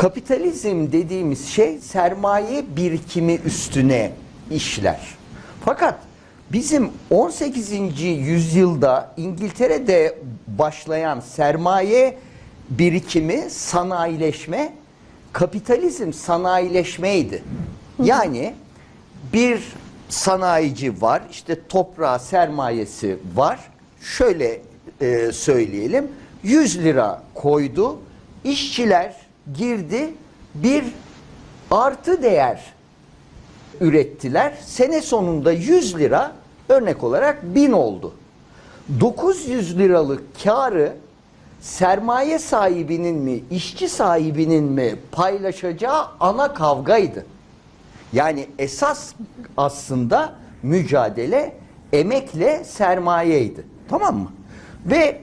Kapitalizm dediğimiz şey sermaye birikimi üstüne işler. Fakat bizim 18. yüzyılda İngiltere'de başlayan sermaye birikimi sanayileşme, kapitalizm sanayileşmeydi. Yani bir sanayici var, işte toprağa sermayesi var. Şöyle e, söyleyelim, 100 lira koydu, işçiler girdi, bir artı değer ürettiler. Sene sonunda 100 lira örnek olarak 1000 oldu. 900 liralık karı sermaye sahibinin mi, işçi sahibinin mi paylaşacağı ana kavgaydı. Yani esas aslında mücadele emekle sermayeydi. Tamam mı? Ve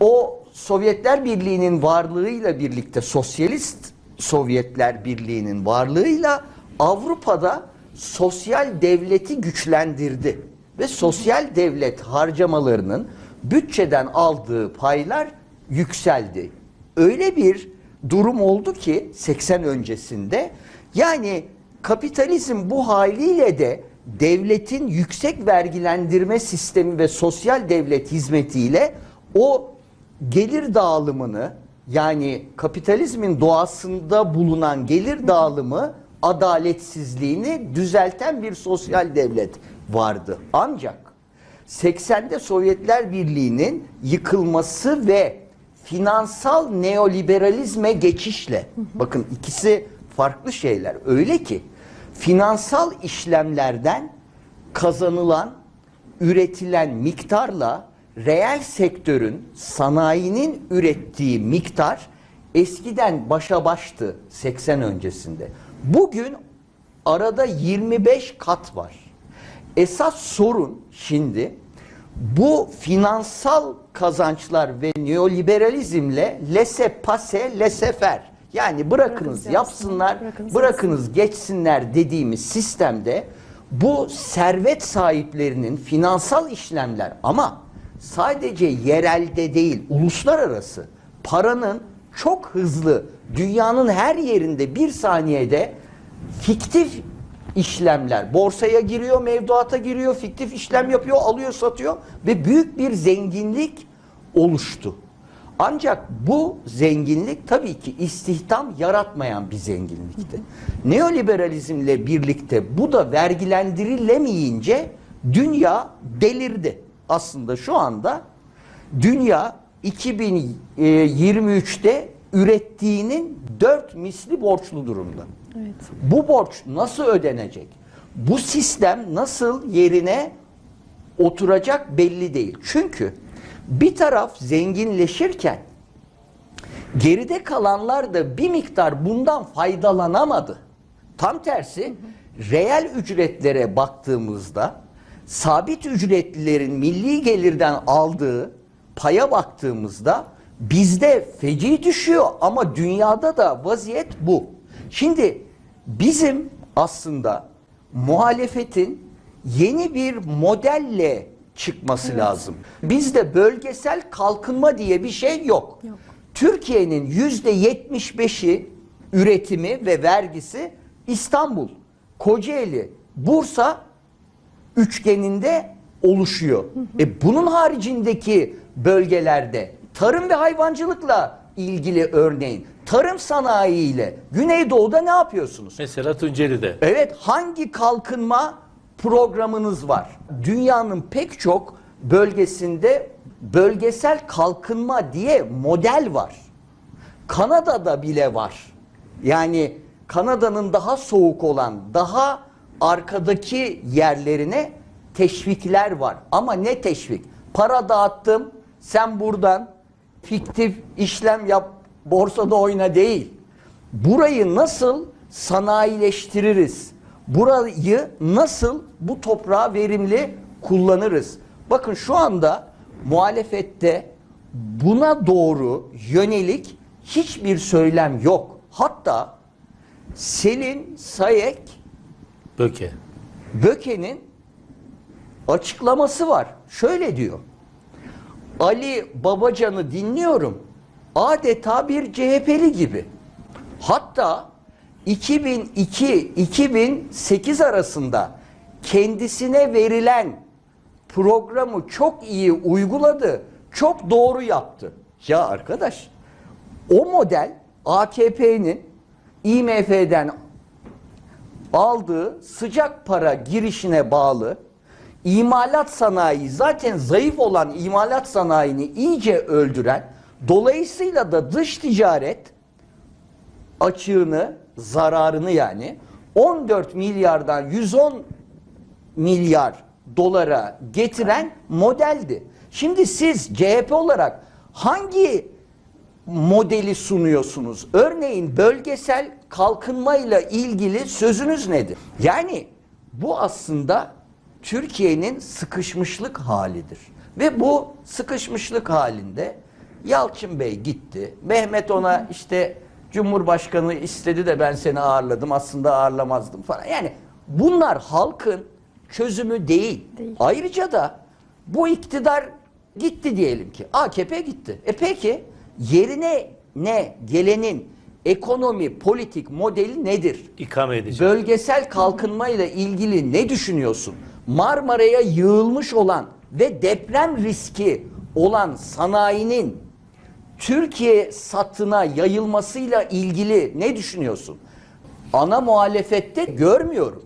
o Sovyetler Birliği'nin varlığıyla birlikte Sosyalist Sovyetler Birliği'nin varlığıyla Avrupa'da sosyal devleti güçlendirdi. Ve sosyal devlet harcamalarının bütçeden aldığı paylar yükseldi. Öyle bir durum oldu ki 80 öncesinde yani kapitalizm bu haliyle de devletin yüksek vergilendirme sistemi ve sosyal devlet hizmetiyle o gelir dağılımını yani kapitalizmin doğasında bulunan gelir dağılımı adaletsizliğini düzelten bir sosyal devlet vardı. Ancak 80'de Sovyetler Birliği'nin yıkılması ve finansal neoliberalizme geçişle bakın ikisi farklı şeyler. Öyle ki finansal işlemlerden kazanılan, üretilen miktarla reel sektörün, sanayinin ürettiği miktar eskiden başa baştı 80 öncesinde. Bugün arada 25 kat var. Esas sorun şimdi bu finansal kazançlar ve neoliberalizmle lese pase lese fer yani bırakınız yapsınlar, yapsınlar, bırakınız bırakınız geçsinler dediğimiz sistemde bu servet sahiplerinin finansal işlemler ama sadece yerelde değil uluslararası paranın çok hızlı dünyanın her yerinde bir saniyede fiktif işlemler borsaya giriyor, mevduata giriyor, fiktif işlem yapıyor, alıyor, satıyor ve büyük bir zenginlik oluştu. Ancak bu zenginlik tabii ki istihdam yaratmayan bir zenginlikti. Neoliberalizmle birlikte bu da vergilendirilemeyince dünya delirdi. Aslında şu anda dünya 2023'te ürettiğinin dört misli borçlu durumda. Evet. Bu borç nasıl ödenecek? Bu sistem nasıl yerine oturacak belli değil. Çünkü bir taraf zenginleşirken geride kalanlar da bir miktar bundan faydalanamadı. Tam tersi reel ücretlere baktığımızda sabit ücretlilerin milli gelirden aldığı paya baktığımızda bizde feci düşüyor ama dünyada da vaziyet bu. Şimdi bizim aslında muhalefetin yeni bir modelle çıkması lazım. Bizde bölgesel kalkınma diye bir şey yok. Yok. Türkiye'nin yüzde yetmiş beşi üretimi ve vergisi İstanbul, Kocaeli, Bursa üçgeninde oluşuyor. E bunun haricindeki bölgelerde tarım ve hayvancılıkla ilgili örneğin tarım sanayiyle Güneydoğu'da ne yapıyorsunuz? Mesela Tunceli'de. Evet hangi kalkınma programınız var? Dünyanın pek çok bölgesinde bölgesel kalkınma diye model var. Kanada'da bile var. Yani Kanada'nın daha soğuk olan, daha arkadaki yerlerine teşvikler var. Ama ne teşvik? Para dağıttım, sen buradan fiktif işlem yap, borsada oyna değil. Burayı nasıl sanayileştiririz? Burayı nasıl bu toprağı verimli kullanırız? Bakın şu anda muhalefette buna doğru yönelik hiçbir söylem yok. Hatta Selin Sayek Böke. Böke'nin açıklaması var. Şöyle diyor. Ali Babacan'ı dinliyorum. Adeta bir CHP'li gibi. Hatta 2002-2008 arasında kendisine verilen programı çok iyi uyguladı, çok doğru yaptı. Ya arkadaş, o model AKP'nin IMF'den aldığı sıcak para girişine bağlı imalat sanayi zaten zayıf olan imalat sanayini iyice öldüren dolayısıyla da dış ticaret açığını zararını yani 14 milyardan 110 milyar dolara getiren modeldi. Şimdi siz CHP olarak hangi modeli sunuyorsunuz? Örneğin bölgesel kalkınmayla ilgili sözünüz nedir? Yani bu aslında Türkiye'nin sıkışmışlık halidir. Ve bu sıkışmışlık halinde Yalçın Bey gitti. Mehmet ona işte Cumhurbaşkanı istedi de ben seni ağırladım aslında ağırlamazdım falan. Yani bunlar halkın çözümü değil. Değil. Ayrıca da bu iktidar gitti diyelim ki. AKP gitti. E peki yerine ne gelenin ekonomi politik modeli nedir? İkame edecek. Bölgesel kalkınmayla ilgili ne düşünüyorsun? Marmara'ya yığılmış olan ve deprem riski olan sanayinin Türkiye satına yayılmasıyla ilgili ne düşünüyorsun? Ana muhalefette görmüyorum.